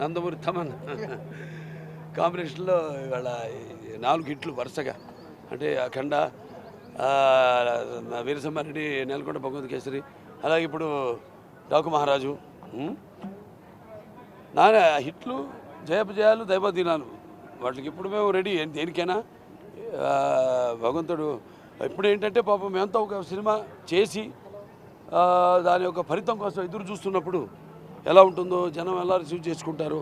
నందమూరి తమన్. కాంబినేషన్లో ఇవాళ నాలుగు హిట్లు వరుసగా. అంటే అఖండ వీరసింహారెడ్డి నెలకొండ భగవంత కేసరి అలాగే ఇప్పుడు డాకు మహారాజు నానే హిట్లు జయపజయాలు దైవదీనాలు వాటికి ఇప్పుడు మేము రెడీ. దేనికైనా భగవంతుడు ఇప్పుడు ఏంటంటే పాపం మేమంతా ఒక సినిమా చేసి దాని యొక్క ఫలితం కోసం ఎదురు చూస్తున్నప్పుడు ఎలా ఉంటుందో జనం ఎలా రిసీవ్ చేసుకుంటారు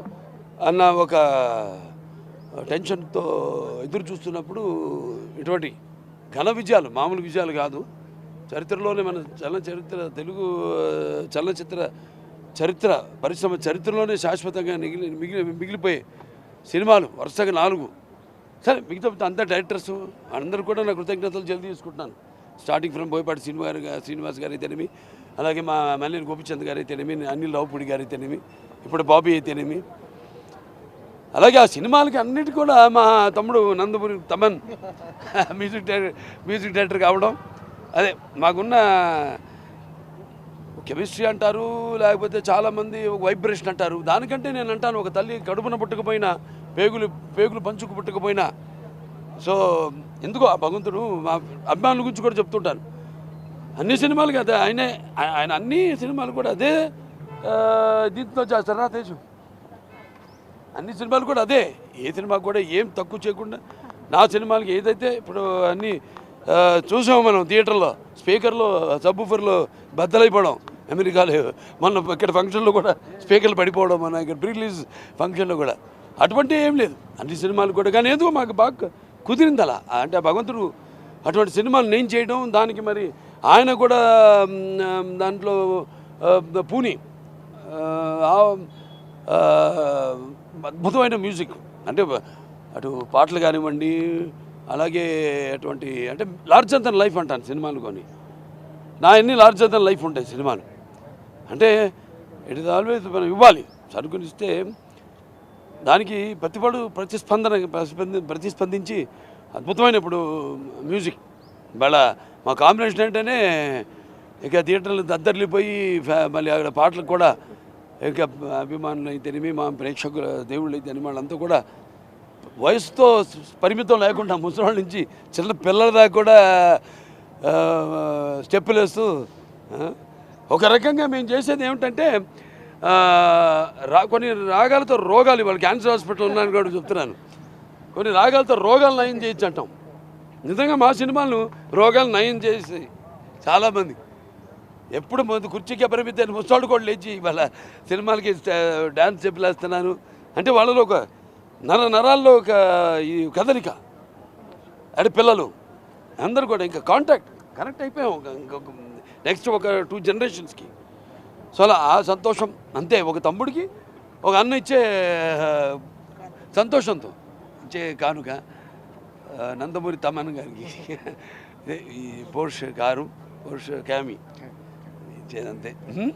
అన్న ఒక టెన్షన్తో ఎదురు చూస్తున్నప్పుడు ఇటువంటి ఘన విజయాలు మామూలు విజయాలు కాదు. చరిత్రలోనే మన చలనచరిత్ర తెలుగు చలనచిత్ర చరిత్ర పరిశ్రమ చరిత్రలోనే శాశ్వతంగా మిగిలి మిగిలి మిగిలిపోయే సినిమాలు వరుసగా నాలుగు. సరే మిగతా అంతా డైరెక్టర్స్ అందరూ కూడా నా కృతజ్ఞతలు జల్దీ తీసుకుంటున్నాను స్టార్టింగ్ ఫ్రమ్ బోయపాటి శ్రీనివాస్ గారు శ్రీనివాస్ గారు అయితేనేమి అలాగే మా మల్లేని గోపిచంద్ గారు అయితేనేమి అనిల్ రావుపూడి గారు అయితేనేమి ఇప్పుడు బాబీ అయితేనేమి. అలాగే ఆ సినిమాలకి అన్నిటి కూడా మా తమ్ముడు Nandamuri Thaman music director music director కావడం అదే మాకున్న కెమిస్ట్రీ అంటారు లేకపోతే చాలామంది ఒక వైబ్రేషన్ అంటారు. దానికంటే నేను అంటాను ఒక తల్లి కడుపున పుట్టకపోయినా పేగులు పేగులు పంచుకు పుట్టకపోయినా సో ఎందుకో ఆ భగవంతుడు మా అభిమానుల గురించి కూడా చెప్తుంటాను. అన్ని సినిమాలు కదా ఆయనే ఆయన అన్ని సినిమాలు కూడా అదే దీంతో దీంతో చేస్తారా. తేజు. అన్ని సినిమాలు కూడా అదే. ఏ సినిమా కూడా ఏం తక్కువ చేయకుండా నా సినిమాలకి ఏదైతే ఇప్పుడు అన్ని చూసాము మనం థియేటర్లో స్పీకర్లో సబ్బుఫర్లో బద్దలైపోవడం అమెరికాలో మొన్న ఇక్కడ ఫంక్షన్లో కూడా స్పీకర్లు పడిపోవడం మన ఇక్కడ రిలీజ్ ఫంక్షన్లో కూడా. అటువంటి ఏం లేదు. అన్ని సినిమాలు కూడా కానీ ఏదో మాకు బాగా కుదిరింది అలా అంటే భగవంతుడు అటువంటి సినిమాలు నేను చేయడం దానికి మరి ఆయన కూడా దాంట్లో పూని అద్భుతమైన మ్యూజిక్. అంటే అటు పాటలు కానివ్వండి అలాగే అటువంటి అంటే లార్జ్ దన్ లైఫ్ అంటాను సినిమాలు కొని నా ఎన్ని లార్జ్ దన్ లైఫ్ ఉంటాయి సినిమాలు. అంటే ఇట్ ఇస్ ఆల్వేస్ మనం ఇవ్వాలి. సరుకుని ఇస్తే దానికి ప్రతిపడు ప్రతిస్పందన ప్రతిస్పంది ప్రతిస్పందించి అద్భుతమైన ఇప్పుడు మ్యూజిక్. ఇవాళ మా కాంబినేషన్ అంటేనే ఇక థియేటర్లు దద్దరిల్లిపోయి మళ్ళీ అక్కడ పాటలకు కూడా ఇక అభిమానులు అయితేనేమి మా ప్రేక్షకుల దేవుళ్ళు అయితేనే వాళ్ళంతా కూడా వయసుతో పరిమితం లేకుండా ముసలాళ్ళ నుంచి చిన్న పిల్లల దాకా కూడా స్టెప్పులు వేస్తూ ఒక రకంగా మేము చేసేది ఏమిటంటే రా కొన్ని రాగాలతో రోగాలు ఇవాళ క్యాన్సర్ హాస్పిటల్ ఉన్నాను కూడా చెప్తున్నాను. కొన్ని రాగాలతో రోగాలు నయం చేయొచ్చు అంటాం. నిజంగా మా సినిమాలు రోగాలు నయం చేసాయి చాలామంది. ఎప్పుడు ముందు కుర్చీకి పరిమితి ముసలాడు కూడా లేచి ఇవాళ సినిమాలకి డ్యాన్స్ చెప్పలేస్తున్నాను. అంటే వాళ్ళలో ఒక నర నరాల్లో ఒక ఈ కదలిక. అడి పిల్లలు. అందరూ కూడా ఇంకా కాంటాక్ట్ కనెక్ట్ అయిపోయాం. ఒక- ఇంకొక నెక్స్ట్ ఒక టూ జనరేషన్స్కి. సో అలా ఆ సంతోషం అంతే. ఒక తమ్ముడికి ఒక అన్న ఇచ్చే సంతోషంతో. ఇచ్చే కానుక. నందమూరి తమన్ గారికి. పోర్ష్ కారు పోర్ష్ క్యామీ. ఇచ్చేదంతే హ్మ్.